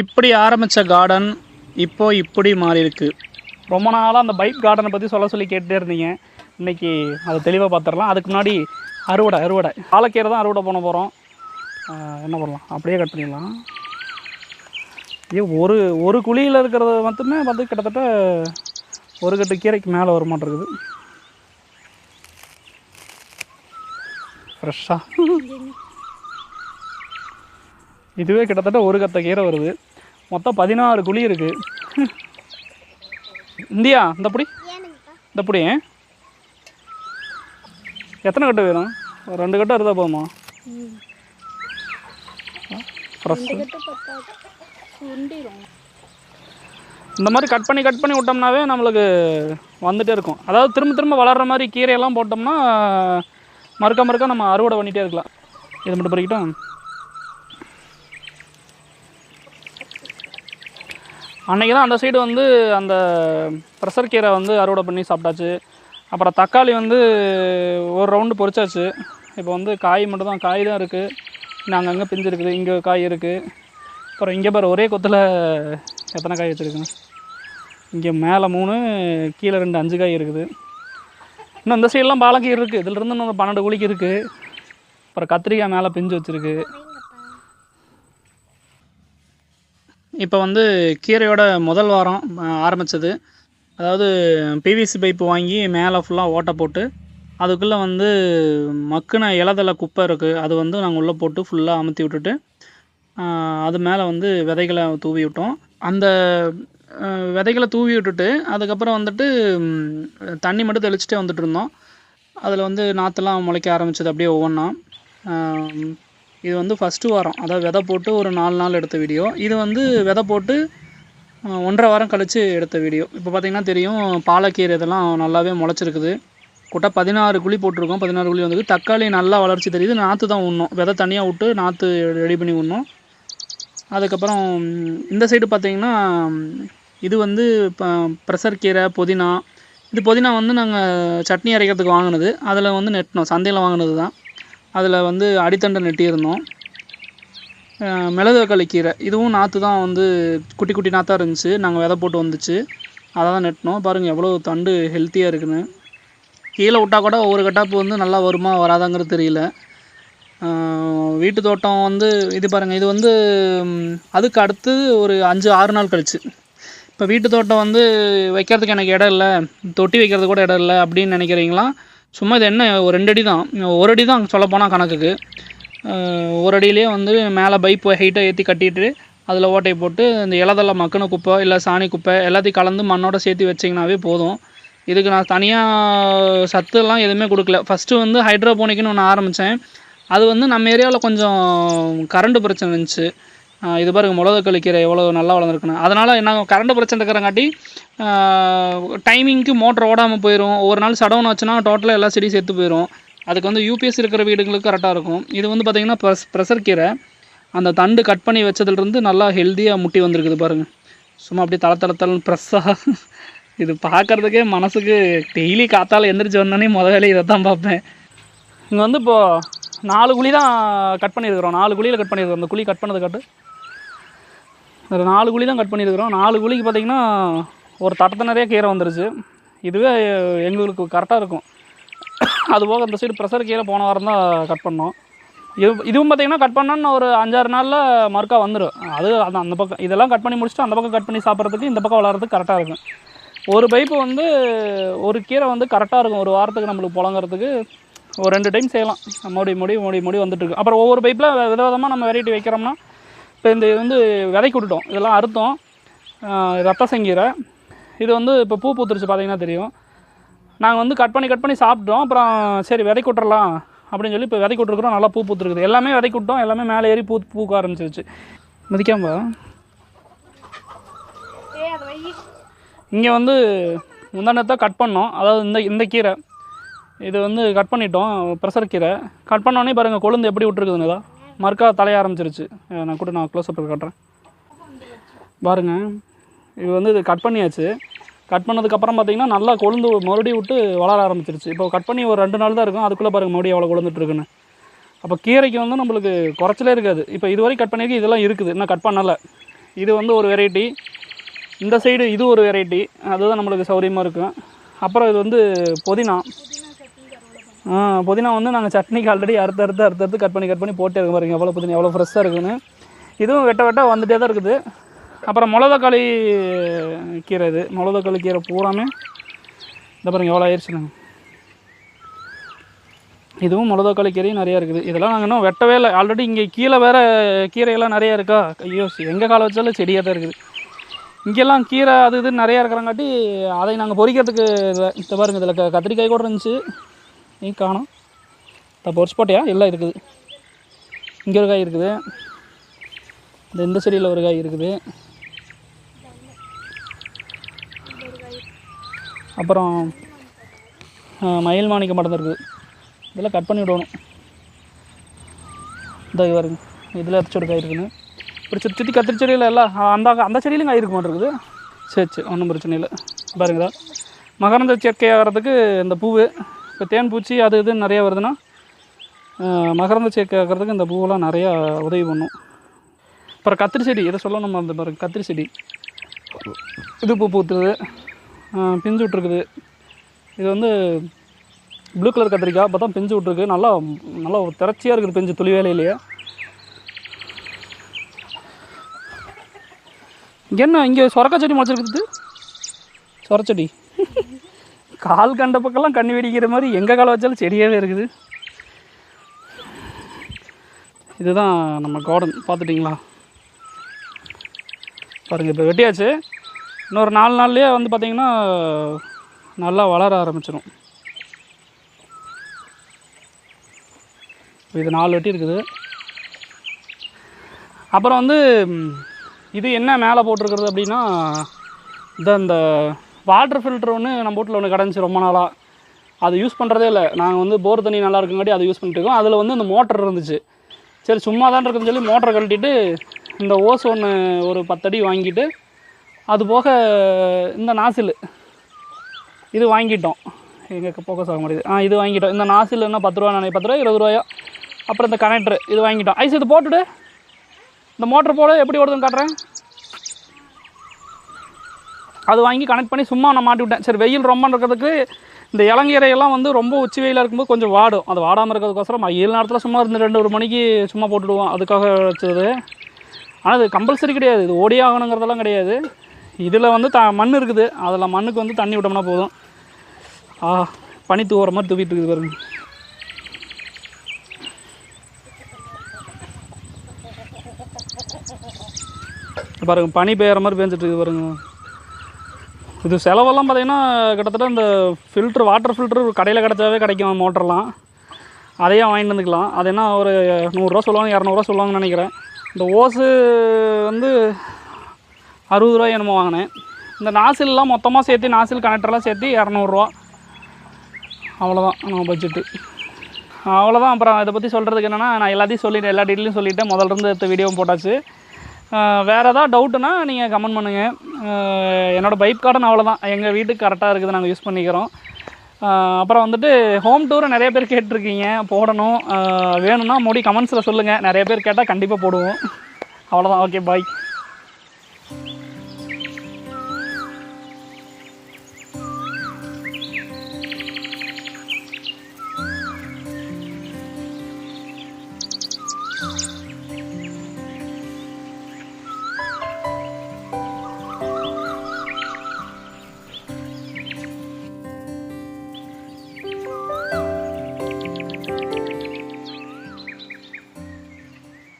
இப்படி ஆரம்பித்த கார்டன் இப்போ இப்படி மாறி இருக்கு ரொம்ப நாளாக அந்த பைக் கார்டனை பற்றி சொல்ல சொல்லி கேட்டுட்டே இருந்தீங்க. இன்னைக்கு அதை தெளிவாக பார்த்துடலாம் அதுக்கு முன்னாடி அறுவடை அறுவடை. பாலக்கீரை தான் அறுவடை பண்ண போகிறோம் என்ன பண்ணலாம்? அப்படியே கட் பண்ணிடலாம். ஐயோ ஒரு ஒரு குழியில் இருக்கிறது மட்டுமே வந்து கிட்டத்தட்ட ஒரு கட்டு கீரைக்கு மேலே வர மாட்டேங்குது ஃப்ரெஷ்ஷாக இதுவே கிட்டத்தட்ட ஒரு கத்த கீரை வருது. மொத்தம் பதினாறு குழி இருக்கு. இந்தியா இந்த புடி? இந்த புடி எத்தனை கட்டு வேணும்? ரெண்டு கட்டு இருந்தால் போதுமா? இந்த மாதிரி கட் பண்ணி கட் பண்ணி விட்டோம்னாவே நம்மளுக்கு வந்துட்டே இருக்கும். அதாவது திரும்ப திரும்ப வளர்கிற மாதிரி கீரையெல்லாம் போட்டோம்னா மறுக்க மறுக்க நம்ம அறுவடை பண்ணிகிட்டே இருக்கலாம். இது மட்டும் பறிக்கிட்டா அன்றைக்கி தான் அந்த சைடு வந்து அந்த ப்ரெஷர் கீரை வந்து அறுவடை பண்ணி சாப்பிட்டாச்சு. அப்புறம் தக்காளி வந்து ஒரு ரவுண்டு பொரிச்சாச்சு. இப்போ வந்து காய் மட்டும் தான் காய் தான் இருக்குது இன்னும் அங்கங்கே பிஞ்சு இருக்குது இங்கே காய் இருக்குது அப்புறம் இங்கே பாரு ஒரே கொத்தில் எத்தனை காய் வச்சுருக்குங்க இங்கே மேலே மூணு கீழே ரெண்டு அஞ்சு காய் இருக்குது. இன்னும் இந்த சைடெலாம் பாலக்கீரை இருக்குது இதிலிருந்து இன்னும் பன்னெண்டு குழிக்கு இருக்குது அப்புறம் கத்திரிக்காய் மேலே பிஞ்சு வச்சுருக்கு. இப்போ வந்து கீரையோட முதல் வாரம் ஆரம்பித்தது அதாவது பிவிசி பைப்பு வாங்கி மேலே ஃபுல்லாக ஓட்டை போட்டு அதுக்குள்ளே வந்து மக்குன இலதலை குப்பை இருக்குது அது வந்து நாங்கள் உள்ளே போட்டு ஃபுல்லாக அமுத்தி விட்டுட்டு அது மேலே வந்து விதைகளை தூவி விட்டோம். அந்த விதைகளை தூவி விட்டுட்டு அதுக்கப்புறம் வந்துட்டு தண்ணி மட்டும் தெளிச்சுட்டே வந்துட்டு இருந்தோம். அதில் வந்து நாற்றுலாம் முளைக்க ஆரம்பிச்சது அப்படியே ஒவ்வொன்றா இது வந்து ஃபஸ்ட்டு வாரம். அதாவது விதை போட்டு ஒரு நாலு நாள் எடுத்த வீடியோ இது வந்து விதை போட்டு ஒன்றரை வாரம் கழித்து எடுத்த வீடியோ இப்போ பார்த்தீங்கன்னா தெரியும் பாலக்கீரை இதெல்லாம் நல்லாவே முளைச்சிருக்குது. கூட்ட பதினாறு குழி போட்டிருக்கோம். பதினாறு குழி வந்து தக்காளி நல்லா வளர்ச்சி தெரியுது. நாற்று தான் உண்ணும். விதை தனியாக விட்டு நாற்று ரெடி பண்ணி உண்ணும். அதுக்கப்புறம் இந்த சைடு பார்த்தீங்கன்னா இது வந்து இப்போ ப்ரெஷர் கீரை புதினா. இது புதினா வந்து நாங்கள் சட்னி அரைக்கிறதுக்கு வாங்கினது. அதில் வந்து நெட்டினோம். சந்தையில் வாங்கினது தான். அதில் வந்து அடித்தண்டை நெட்டியிருந்தோம். மிளகு கீரை. இதுவும் நாற்று தான் வந்து குட்டி குட்டி நாற்றாக இருந்துச்சு. நாங்கள் விதை போட்டு வந்துச்சு. அதை தான் நெட்டினோம். பாருங்கள் எவ்வளோ தண்டு ஹெல்த்தியாக இருக்குன்னு. கீழே விட்டால் கூட ஒவ்வொரு கட்டாப்பு வந்து நல்லா வருமா வராதாங்கிறது தெரியல. வீட்டு தோட்டம் வந்து இது பாருங்கள் இது வந்து அதுக்கு அடுத்து ஒரு அஞ்சு ஆறு நாள் கழிச்சு. இப்போ வீட்டு தோட்டம் வந்து வைக்கிறதுக்கு எனக்கு இடம் இல்லை. தொட்டி வைக்கிறதுக்கு கூட இடம் இல்லை அப்படின்னு நினைக்கிறீங்களா? சும்மா இது என்ன ஒரு ரெண்டு அடி தான் ஒரு அடி தான் சொல்லப்போனால் கணக்குக்கு. ஒரு அடியிலே வந்து மேலே பைப் ஹைட்டை ஏற்றி கட்டிட்டு அதில் ஓட்டை போட்டு இந்த இலதலை மக்கின குப்பை இல்லை சாணி குப்பை எல்லாத்தையும் கலந்து மண்ணோட சேர்த்து வச்சிங்கனாவே போதும். இதுக்கு நான் தனியாக சத்துலாம் எதுவுமே கொடுக்கல. ஃபஸ்ட்டு வந்து ஹைட்ரோபோனிக்னு ஒன்று ஆரம்பித்தேன் அது வந்து நம்ம ஏரியாவில் கொஞ்சம் கரண்ட் பிரச்சனை இருந்துச்சு. இது பாருங்க மிளகு கழிக்கிற எவ்வளோ நல்லா வளர்ந்துருக்குன்னு. அதனால் என்ன கரண்ட் பிரச்சனை இருக்கிறங்காட்டி டைமிங்க்கு மோட்டர் ஓடாமல் போயிடும் ஒரு நாள் சடவுன் ஆச்சுன்னா டோட்டலாக எல்லா செடியும் சேர்த்து போயிடும் அதுக்கு வந்து யூபிஎஸ் இருக்கிற வீடுங்களுக்கு கரெக்டாக இருக்கும். இது வந்து பார்த்திங்கன்னா ப்ரெஸ் ப்ரெஷர் கீரை. அந்த தண்டு கட் பண்ணி வச்சதுலேருந்து நல்லா ஹெல்த்தியாக முட்டி வந்திருக்குது பாருங்கள் சும்மா அப்படியே தள தளத்தலன்னு ப்ரெஸ்ஸாக இது பார்க்குறதுக்கே மனசுக்கு டெய்லி காத்தால் எந்திரிச்சு வந்தோடனே முத வேலையை இதை தான் பார்ப்பேன். இங்கே வந்து இப்போது நாலு குழி தான் கட் பண்ணியிருக்கிறோம். நாலு குழியில் கட் பண்ணியிருக்கிறோம். அந்த குழி கட் பண்ணது கட்டு. நாலு குழி தான் கட் பண்ணியிருக்கிறோம். நாலு குழிக்கு பார்த்திங்கன்னா ஒரு தட்டத்தை நிறைய கீரை வந்துருச்சு. இதுவே எங்களுக்கு கரெக்டாக இருக்கும். அது போக அந்த சைடு ப்ரெஷர் கீரை போன வாரம் தான் கட் பண்ணோம். இது இதுவும் பார்த்திங்கன்னா கட் பண்ணோன்னு ஒரு அஞ்சாறு நாளில் மறுக்கா வந்துடும் அது அந்த அந்த பக்கம் இதெல்லாம் கட் பண்ணி முடிச்சுட்டு அந்த பக்கம் கட் பண்ணி சாப்பிட்றதுக்கு இந்த பக்கம் வளர்கிறதுக்கு கரெக்டாக இருக்கும். ஒரு பைப்பு வந்து ஒரு கீரை வந்து கரெக்டாக இருக்கும். ஒரு வாரத்துக்கு நம்மளுக்கு புழங்குறதுக்கு. ஒரு ரெண்டு டைம் செய்யலாம். மறுபடி மறுபடி மறுபடி மறுபடி வந்துட்டுருக்கு அப்புறம் ஒவ்வொரு பைப்பில் வித விதமாக நம்ம வெரைட்டி வைக்கிறோம்னா இப்போ இந்த இது வந்து விதைக்கு விட்டுட்டோம். இதெல்லாம் அறுத்தோம். ரத்த செங்கீரை. இது வந்து இப்போ பூ பூத்துருச்சு பார்த்தீங்கன்னா தெரியும். நாங்கள் வந்து கட் பண்ணி கட் பண்ணி சாப்பிட்டோம். அப்புறம் சரி விதைக்கு விட்டுறலாம் அப்படின்னு சொல்லி இப்போ விதைக்கு விட்டுருக்குறோம். நல்லா பூ பூத்துருக்குது. எல்லாமே விதைக்கு விட்டோம். எல்லாமே மேலே ஏறி பூ பூக்க ஆரம்பிச்சிருச்சு. மதிக்காம இங்கே வந்து முந்தானத்தை கட் பண்ணோம். அதாவது இந்த இந்த கீரை. இது வந்து கட் பண்ணிட்டோம். ப்ரெஷர் கீரை. கட் பண்ணோடனே பாருங்கள் கொழுந்து எப்படி விட்டுருக்குதுன்னு இதா. மறுக்கா தலைய ஆரம்பிச்சிருச்சு. நான் கூட நான் க்ளோஸ் அப் காட்டுறேன். பாருங்க. இது வந்து இது கட் பண்ணியாச்சு. கட் பண்ணதுக்கப்புறம் பார்த்தீங்கன்னா நல்லா கொழுந்து மறுபடியும் விட்டு வளர ஆரம்பிச்சிருச்சு. இப்போ கட் பண்ணி ஒரு ரெண்டு நாள் தான் இருக்கும். அதுக்குள்ளே பாருங்கள் மறுபடியும் எவ்வளோ கொழுந்துட்டுருக்குன்னு அப்போ கீரைக்கு வந்து நம்மளுக்கு குறைச்சலே இருக்காது. இப்போ இதுவரை கட் பண்ணியிருக்கு இதெல்லாம் இருக்குது. இன்னும் கட் பண்ணலை. இது வந்து ஒரு வெரைட்டி இந்த சைடு இது ஒரு வெரைட்டி அதுதான் நம்மளுக்கு சௌரியமாக இருக்கும். அப்புறம் இது வந்து புதினா. புதினா வந்து நாங்கள் சட்னிக்கு ஆல்ரெடி அறுத்து அறுத்து அறுத்து அறுத்து கட் பண்ணி கட் பண்ணி போட்டே இருக்க பாருங்க. எவ்வளோ புதினா எவ்வளோ ஃப்ரெஷ்ஷாக இருக்குன்னு. இதுவும் வெட்ட வெட்ட வந்துகிட்டே தான் இருக்குது. அப்புறம் மிளகாக்காளி கீரை இது. மிளகாக்காளி கீரை பூராமே இந்த பாருங்க எவ்வளோ ஆயிடுச்சுங்க இதுவும் மிளகாக்காளி கீரையும் நிறையா இருக்குது. இதெல்லாம் நாங்கள் இன்னும் வெட்டவே இல்லை. ஆல்ரெடி இங்கே கீழே வேறு கீரையெல்லாம் நிறையா இருக்கா? ஐயோ எங்கள் காலை வச்சாலும் செடியாக தான் இருக்குது. இங்கெல்லாம் கீரை அது இது நிறையா இருக்கிறங்காட்டி அதை நாங்கள் பொரிக்கிறதுக்கு இல்லை இந்த பாருங்கள் இதில் க கத்திரிக்காய் கூட இருந்துச்சு. நீ காணும். இப்போ பொரிச்சு போட்டியா? எல்லாம் இருக்குது. இங்கே ஒரு காய் இருக்குது. இந்த இந்த செடியில் ஒரு காய் இருக்குது. அப்புறம் மயில் மாணிக்க மட்டும் இருக்குது இதெல்லாம் கட் பண்ணி விடணும். இந்த வருங்க இதில் ஒரு காய் இருக்குன்னு. இப்படி சுற்றி சுற்றி கத்திரி செடியில் எல்லாம் அந்த அந்த செடியிலும் காய் இருக்க இருக்குது. சரி சரி ஒன்றும் பிரச்சனை இல்லை. பாருங்கடா மகரந்த சேர்க்கை ஆகிறதுக்கு இந்த பூவு இப்போ தேன் பூச்சி அது இது நிறையா வருதுன்னா மகரந்த சேர்க்கை ஆகிறதுக்கு இந்த பூவெல்லாம் நிறையா உதவி பண்ணும். அப்புறம் கத்திரி செடி இதை சொல்லணும் அந்த பாருங்கள் கத்திரி செடி. இது பூ பூத்துருது. பிஞ்சு விட்ருக்குது இது வந்து ப்ளூ கலர் கத்திரிக்காய் அப்போ தான் பிஞ்சு விட்ருக்கு நல்லா நல்லா திறச்சியாக இருக்குது பிஞ்சு துளி வேலையிலேயே. இங்கே என்ன இங்கே சொரக்கா செடி முளைச்சிருக்குது? சொரச்செடி. கால் கண்ட பக்கம்லாம் கண்ணி வெடிக்கிற மாதிரி எங்கே கால் வச்சாலும் செடியாகவே இருக்குது. இதுதான் நம்ம கார்டன் பார்த்துட்டிங்களா? பாருங்கள் இப்போ வெட்டியாச்சு. இன்னொரு நாலு நாள்லேயே வந்து பார்த்திங்கன்னா நல்லா வளர ஆரம்பிச்சிடும் இது நாலு வெட்டி இருக்குது. அப்புறம் வந்து இது என்ன மேலே போட்டிருக்கிறது அப்படின்னா இந்த இந்த வாட்டர் ஃபில்டர் ஒன்று நம்ம வீட்டில் ஒன்று கிடந்துச்சு ரொம்ப நாளாக அது யூஸ் பண்ணுறதே இல்லை. நாங்கள் வந்து போர் தண்ணி நல்லா இருக்குங்காட்டி அதை யூஸ் பண்ணிட்டு இருக்கோம். அதில் வந்து இந்த மோட்டர் இருந்துச்சு. சரி சும்மா தான் இருக்குதுன்னு சொல்லி மோட்டரை கழட்டிட்டு இந்த ஓஸ் ஒன்று ஒரு பத்தடி வாங்கிட்டு அது போக இந்த நாசில். இது வாங்கிட்டோம். எங்கே ஃபோக்கஸ் ஆக முடியுது. ஆ இது வாங்கிட்டோம். இந்த நாசில் என்ன பத்து ரூபா நினைக்க பத்து ரூபா இருபது ரூபாயோ? அப்புறம் இந்த கனெக்டர் இது வாங்கிட்டோம். ஐஸ் இது போட்டுடு. இந்த மோட்டர் போட எப்படி ஓடுதுன்னு காட்டுறேன். அது வாங்கி கனெக்ட் பண்ணி சும்மா நான் மாட்டி விட்டேன். சரி வெயில் ரொம்ப இருக்கிறதுக்கு இந்த இளங்கீரையெல்லாம் வந்து ரொம்ப உச்சி வெயிலாக இருக்கும்போது கொஞ்சம் வாடும். அது வாடாமல் இருக்கிறதுக்கோசரம் ஏழு நேரத்தில் சும்மா இருந்து ரெண்டு ஒரு மணிக்கு சும்மா போட்டுடுவோம். அதுக்காக வச்சது. ஆனால் இது கம்பல்சரி கிடையாது. இது ஓடியாகணுங்கிறதெல்லாம் கிடையாது. இதில் வந்து த மண் இருக்குது. அதில் மண்ணுக்கு வந்து தண்ணி விட்டோம்னா போதும். ஆ பனி தூவுற மாதிரி தூவிட்டு இருக்குது பாருங்க. பாருங்க பனி பெய்கிற மாதிரி பேஞ்சிட்டு இருக்குது பாருங்க. இது செலவெல்லாம் பார்த்திங்கன்னா கிட்டத்தட்ட இந்த ஃபில்ட்ரு வாட்டர் ஃபில்ட்ரு கடையில் கிடச்சாவே கிடைக்கும் மோட்டர்லாம். அதையே வாங்கிட்டு வந்துக்கலாம். அது என்ன ஒரு நூறுரூவா சொல்லுவாங்க இரநூறுவா சொல்லுவாங்கன்னு நினைக்கிறேன். இந்த ஓஸு வந்து அறுபது ரூபாய் என்னமோ வாங்கினேன். இந்த நாசில்லாம் மொத்தமாக சேர்த்து நாசில் கனெக்டர்லாம் சேர்த்து இரநூறுவா. அவ்வளோதான் நம்ம பட்ஜெட்டு அவ்வளோதான் அப்புறம் இதை பற்றி சொல்கிறதுக்கு என்னென்னா நான் எல்லாத்தையும் சொல்லிட்டேன் எல்லா டீட்டெயிலும் சொல்லிவிட்டு முதல்ல இருந்து எடுத்த வீடியோவும் போட்டாச்சு. வேறு எதாவது டவுட்டுனா நீங்கள் கமெண்ட் பண்ணுங்கள் என்னோடய பைக் கார்டன் அவ்வளோதான் எங்கள் வீட்டுக்கு கரெக்டாக இருக்குது நாங்கள் யூஸ் பண்ணிக்கிறோம். அப்புறம் வந்துட்டு ஹோம் டூர் நிறைய பேர் கேட்டிருக்கீங்க போடணும். வேணும்னா மோடி கமெண்ட்ஸில் சொல்லுங்கள் நிறைய பேர் கேட்டால் கண்டிப்பாக போடுவோம். அவ்வளோதான் ஓகே பாய் you